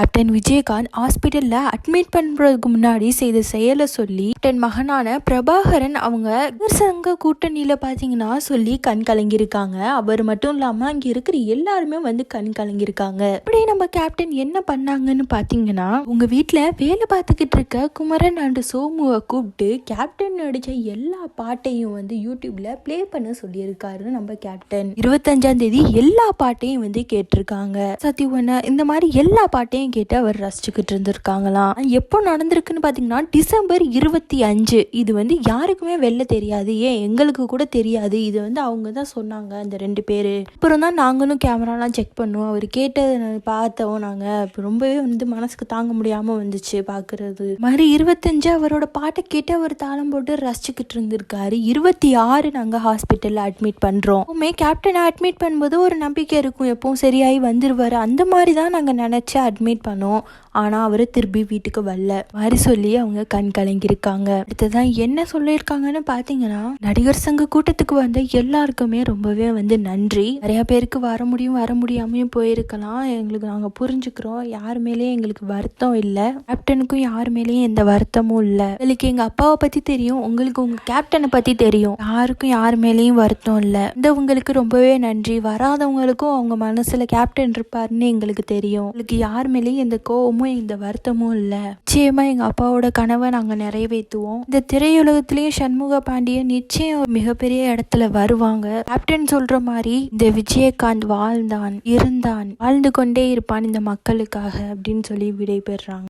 Captain Vijayakanth ஹாஸ்பிட்டலில் admit பண்ணுறதுக்கு முன்னாடி செய்த செயலை சொல்லி கேப்டன் மகனான பிரபாகரன் அவங்க சங்க கூட்டணியில் பார்த்தீங்கன்னா சொல்லி கண் கலங்கியிருக்காங்க. அவர் மட்டும் இல்லாமல் அங்கே இருக்கிற எல்லாருமே வந்து கண் கலங்கியிருக்காங்க. அப்படியே நம்ம கேப்டன் என்ன பண்ணாங்கன்னு பார்த்தீங்கன்னா உங்கள் வீட்டில் வேலை பார்த்துக்கிட்டு இருக்க குமரன் அண்டு சோமுவை கூப்பிட்டு கேப்டன் நடித்த எல்லா பாட்டையும் வந்து யூடியூப்பில் ப்ளே பண்ண சொல்லியிருக்காரு நம்ம கேப்டன் இருபத்தஞ்சாம் தேதி எல்லா பாட்டையும் வந்து கேட்டிருக்காங்க. சத்தியவன இந்த மாதிரி எல்லா பாட்டையும் கேட்டு அவர் ரசிச்சுக்கிட்டு இருந்திருக்காங்களாம். எப்போ நடந்திருக்குன்னு பார்த்தீங்கன்னா டிசம்பர் இருபத்தி அஞ்சு. இது வந்து யாருக்குமே வெளில தெரியாது. ஏன்? எங்களுக்கு கூட தெரியாது. இது வந்து அவங்க தான் சொன்னாங்க அந்த ரெண்டு பேர். அப்புறம் தான் நாங்களும் கேமராலாம் செக் பண்ணோம். அவர் கேட்டதை பார்த்தோம் நாங்கள் ரொம்பவே வந்து மனசுக்கு தாங்க முடியாமல் வந்துச்சு பார்க்குறது மாதிரி இருபத்தஞ்சு அவரோட பாட்டை கேட்டு அவர் தாளம் போட்டு ரசிச்சுக்கிட்டு இருந்திருக்காரு. இருபத்தி ஆறு நாங்கள் ஹாஸ்பிட்டலில் அட்மிட் பண்ணுறோம் எப்பவுமே கேப்டனை அட்மிட் பண்ணும்போது ஒரு நம்பிக்கை இருக்கும். எப்பவும் சரியாகி வந்துருவார். அந்த மாதிரி தான் நாங்கள் நினச்சி அட்மிட் பண்ணோம். ஆனால் அவர் திருப்பி வீட்டுக்கு வரல. மாதிரி சொல்லி அவங்க கண் கலங்கியிருக்காங்க. அடுத்ததான் என்ன சொல்லியிருக்காங்கன்னு பார்த்தீங்கன்னா நடிகர் சங்க கூட்டத்துக்கு வந்த எல்லாருக்குமே ரொம்பவே வந்து நன்றி. நிறைய பேருக்கு வர முடியும் வர முடியாமையும் போயிருக்கலாம். எங்களுக்கு நாங்கள் புரிஞ்சுக்கிறோம். யார் மேலேயும் எங்களுக்கு வருத்தம் இல்லை. கேப்டனுக்கும் யார் மேலேயும் எந்த வருத்தமும் இல்லை. எங்களுக்கு எங்கள் அப்பாவை பற்றி தெரியும். உங்களுக்கு உங்கள் கேப்டனை பற்றி தெரியும். யாருக்கும் யார் மேலேயும் வருத்தம் இல்லை. இந்த உங்களுக்கு ரொம்பவே நன்றி. வராதவங்களுக்கும் அவங்க மனசில் கேப்டன் இருப்பாருன்னு எங்களுக்கு தெரியும். உங்களுக்கு யார் மேலேயும் எந்த கோவமும் எந்த வருத்தமும் இல்லை. நிச்சயமா எங்கள் அப்பாவோட கனவை நாங்கள் நிறைவேற்றுவோம். இந்த திரையுலகத்திலயும் சண்முக பாண்டியன் நிச்சயம் மிகப்பெரிய இடத்துல வருவாங்க. கேப்டன் சொல்ற மாதிரி இந்த விஜயகாந்த் வாழ்ந்தான் இருந்தான் வாழ்ந்து கொண்டே இருப்பான் இந்த மக்களுக்காக அப்படின்னு சொல்லி விடைபெறாங்க.